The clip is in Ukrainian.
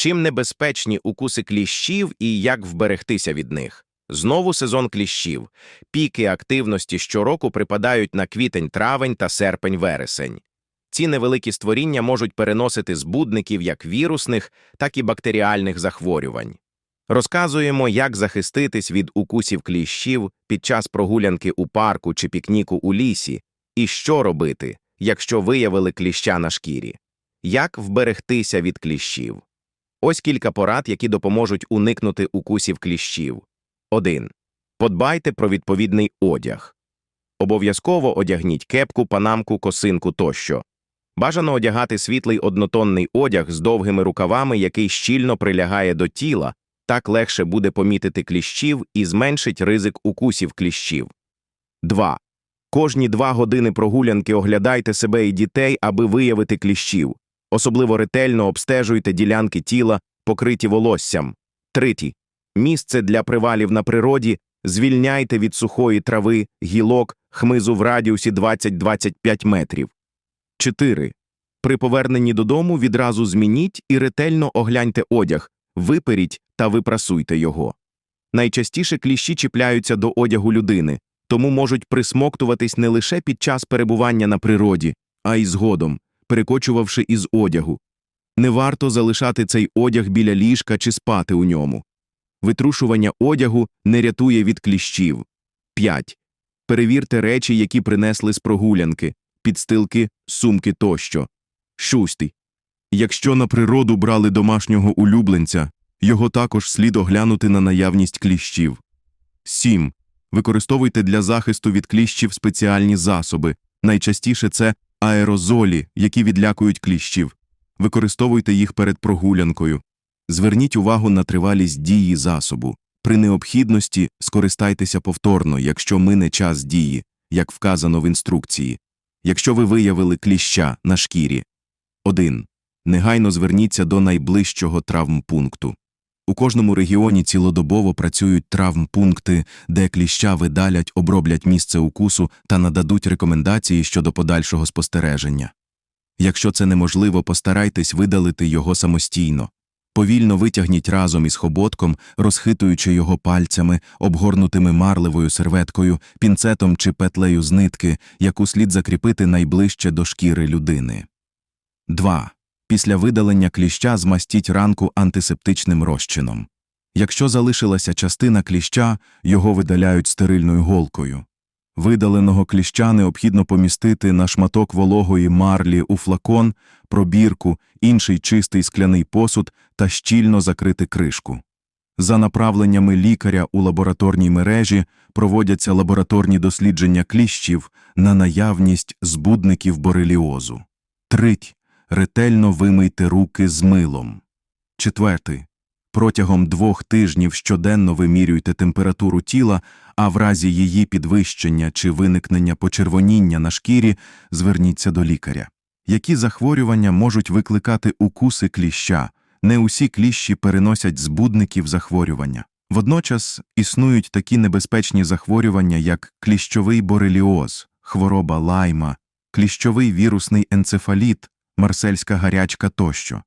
Чим небезпечні укуси кліщів і як вберегтися від них? Знову сезон кліщів. Піки активності щороку припадають на квітень-травень та серпень-вересень. Ці невеликі створіння можуть переносити збудників як вірусних, так і бактеріальних захворювань. Розказуємо, як захиститись від укусів кліщів під час прогулянки у парку чи пікніку у лісі, і що робити, якщо виявили кліща на шкірі. Як вберегтися від кліщів? Ось кілька порад, які допоможуть уникнути укусів кліщів. 1. Подбайте про відповідний одяг. Обов'язково одягніть кепку, панамку, косинку тощо. Бажано одягати світлий однотонний одяг з довгими рукавами, який щільно прилягає до тіла, так легше буде помітити кліщів і зменшить ризик укусів кліщів. 2. Кожні два години прогулянки оглядайте себе і дітей, аби виявити кліщів. Особливо ретельно обстежуйте ділянки тіла, покриті волоссям. 3. Місце для привалів на природі звільняйте від сухої трави, гілок, хмизу в радіусі 20-25 метрів. 4. При поверненні додому відразу змініть і ретельно огляньте одяг, виперіть та випрасуйте його. Найчастіше кліщі чіпляються до одягу людини, тому можуть присмоктуватись не лише під час перебування на природі, а й згодом, перекочувавши із одягу. Не варто залишати цей одяг біля ліжка чи спати у ньому. Витрушування одягу не рятує від кліщів. 5. Перевірте речі, які принесли з прогулянки, підстилки, сумки тощо. 6. Якщо на природу брали домашнього улюбленця, його також слід оглянути на наявність кліщів. 7. Використовуйте для захисту від кліщів спеціальні засоби. Найчастіше це аерозолі, які відлякують кліщів. Використовуйте їх перед прогулянкою. Зверніть увагу на тривалість дії засобу. При необхідності скористайтеся повторно, якщо мине час дії, як вказано в інструкції. Якщо ви виявили кліща на шкірі. 1. Негайно зверніться до найближчого травмпункту. У кожному регіоні цілодобово працюють травмпункти, де кліща видалять, оброблять місце укусу та нададуть рекомендації щодо подальшого спостереження. Якщо це неможливо, постарайтесь видалити його самостійно. Повільно витягніть разом із хоботком, розхитуючи його пальцями, обгорнутими марливою серветкою, пінцетом чи петлею з нитки, яку слід закріпити найближче до шкіри людини. 2. Після видалення кліща змастіть ранку антисептичним розчином. Якщо залишилася частина кліща, його видаляють стерильною голкою. Видаленого кліща необхідно помістити на шматок вологої марлі у флакон, пробірку, інший чистий скляний посуд та щільно закрити кришку. За направленнями лікаря у лабораторній мережі проводяться лабораторні дослідження кліщів на наявність збудників бореліозу. Трить. Ретельно вимийте руки з милом. Четвертий. Протягом двох тижнів щоденно вимірюйте температуру тіла, а в разі її підвищення чи виникнення почервоніння на шкірі зверніться до лікаря. Які захворювання можуть викликати укуси кліща? Не усі кліщі переносять збудників захворювання. Водночас існують такі небезпечні захворювання, як кліщовий бореліоз, хвороба лайма, кліщовий вірусний енцефаліт, марсельська гарячка тощо.